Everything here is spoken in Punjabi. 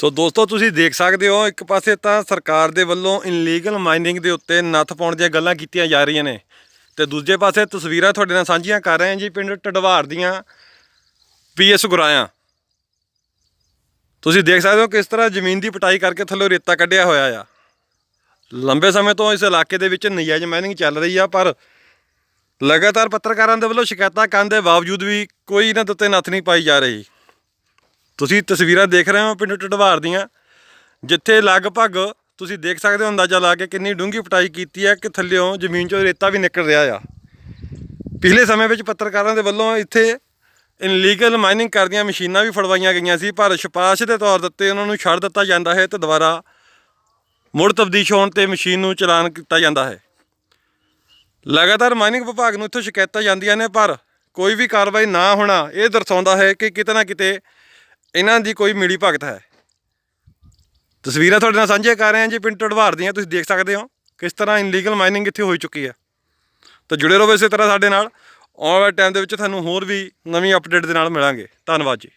ਸੋ ਦੋਸਤੋ, ਤੁਸੀਂ ਦੇਖ ਸਕਦੇ ਹੋ, ਇੱਕ ਪਾਸੇ ਤਾਂ ਸਰਕਾਰ ਦੇ ਵੱਲੋਂ ਇਨਲੀਗਲ ਮਾਈਨਿੰਗ ਦੇ ਉੱਤੇ ਨੱਥ ਪਾਉਣ ਦੀਆਂ ਗੱਲਾਂ ਕੀਤੀਆਂ ਜਾ ਰਹੀਆਂ ਨੇ। ਤੇ ਦੂਜੇ ਪਾਸੇ ਤਸਵੀਰਾਂ ਤੁਹਾਡੇ ਨਾਲ ਸਾਂਝੀਆਂ ਕਰ ਰਹੇ ਹਾਂ ਜੀ, ਪਿੰਡ ਟਡਵਾਰ ਦੀਆਂ ਪੀਐਸ ਗੁਰਾਇਆ। ਤੁਸੀਂ ਦੇਖ ਸਕਦੇ ਹੋ ਕਿਸ ਤਰ੍ਹਾਂ ਜ਼ਮੀਨ ਦੀ ਪਟਾਈ ਕਰਕੇ ਥੱਲੋਂ ਰੇਤਾ ਕੱਢਿਆ ਹੋਇਆ ਆ। ਲੰਬੇ ਸਮੇਂ ਤੋਂ ਇਸ ਇਲਾਕੇ ਦੇ ਵਿੱਚ ਨਜਾਇਜ਼ ਮਾਈਨਿੰਗ ਚੱਲ ਰਹੀ ਆ, ਪਰ ਲਗਾਤਾਰ ਪੱਤਰਕਾਰਾਂ ਦੇ ਵੱਲੋਂ ਸ਼ਿਕਾਇਤਾਂ ਕਰਨ ਦੇ ਬਾਵਜੂਦ ਵੀ ਕੋਈ ਇਹਨਾਂ ਦੇ ਉੱਤੇ ਨੱਥ ਨਹੀਂ ਪਾਈ ਜਾ ਰਹੀ। ਤੁਸੀਂ ਤਸਵੀਰਾਂ ਦੇਖ ਰਹੇ ਹੋ ਪਿੰਡ ਟਡਵਾਰ ਦੀਆਂ, ਜਿੱਥੇ ਲਗਭਗ ਤੁਸੀਂ ਦੇਖ ਸਕਦੇ ਹੋ ਅੰਦਾਜ਼ਾ ਲਾ ਕੇ ਕਿੰਨੀ ਡੂੰਘੀ ਪਟਾਈ ਕੀਤੀ ਹੈ ਕਿ ਥੱਲਿਓਂ ਜ਼ਮੀਨ 'ਚੋਂ ਰੇਤਾ ਵੀ ਨਿਕਲ ਰਿਹਾ ਆ। ਪਿਛਲੇ ਸਮੇਂ ਵਿੱਚ ਪੱਤਰਕਾਰਾਂ ਦੇ ਵੱਲੋਂ ਇੱਥੇ ਇਨਲੀਗਲ ਮਾਈਨਿੰਗ ਕਰਦੀਆਂ ਮਸ਼ੀਨਾਂ ਵੀ ਫੜਵਾਈਆਂ ਗਈਆਂ ਸੀ, ਪਰ ਸਿਫਾਰਿਸ਼ ਦੇ ਤੌਰ ਦੇ ਉੱਤੇ ਉਹਨਾਂ ਨੂੰ ਛੱਡ ਦਿੱਤਾ ਜਾਂਦਾ ਹੈ ਤੇ ਦੁਬਾਰਾ ਮੁੜ ਤਬਦੀਸ਼ ਹੋਣ ਤੇ ਮਸ਼ੀਨ ਨੂੰ ਚਲਾਨ ਕੀਤਾ ਜਾਂਦਾ ਹੈ। ਲਗਾਤਾਰ ਮਾਈਨਿੰਗ ਵਿਭਾਗ ਨੂੰ ਇੱਥੋਂ ਸ਼ਿਕਾਇਤਾਂ ਜਾਂਦੀਆਂ ਨੇ, ਪਰ ਕੋਈ ਵੀ ਕਾਰਵਾਈ ਨਾ ਹੋਣਾ ਇਹ ਦਰਸਾਉਂਦਾ ਹੈ ਕਿ ਕਿਤੇ ਨਾ ਕਿਤੇ ਇਹਨਾਂ ਦੀ ਕੋਈ ਮਿਲੀ ਭਗਤ ਹੈ? ਤਸਵੀਰਾਂ ਤੁਹਾਡੇ ਨਾਲ ਸਾਂਝੀਆਂ ਕਰ ਰਹੇ ਹਾਂ ਜੀ, ਪਿੰਡ ਟੜਵਾਰ ਦੀਆਂ, ਤੁਸੀਂ ਦੇਖ ਸਕਦੇ ਹੋ ਕਿਸ ਤਰ੍ਹਾਂ ਇਨਲੀਗਲ ਮਾਈਨਿੰਗ ਇੱਥੇ ਹੋਈ ਚੁੱਕੀ ਹੈ। ਤਾਂ ਜੁੜੇ ਰਹੋ ਇਸੇ ਤਰ੍ਹਾਂ ਸਾਡੇ ਨਾਲ, ਆਉਣ ਵਾਲੇ ਟਾਈਮ ਦੇ ਵਿੱਚ ਤੁਹਾਨੂੰ ਹੋਰ ਵੀ ਨਵੀਂ ਅਪਡੇਟ ਦੇ ਨਾਲ ਮਿਲਾਂਗੇ। ਧੰਨਵਾਦ ਜੀ।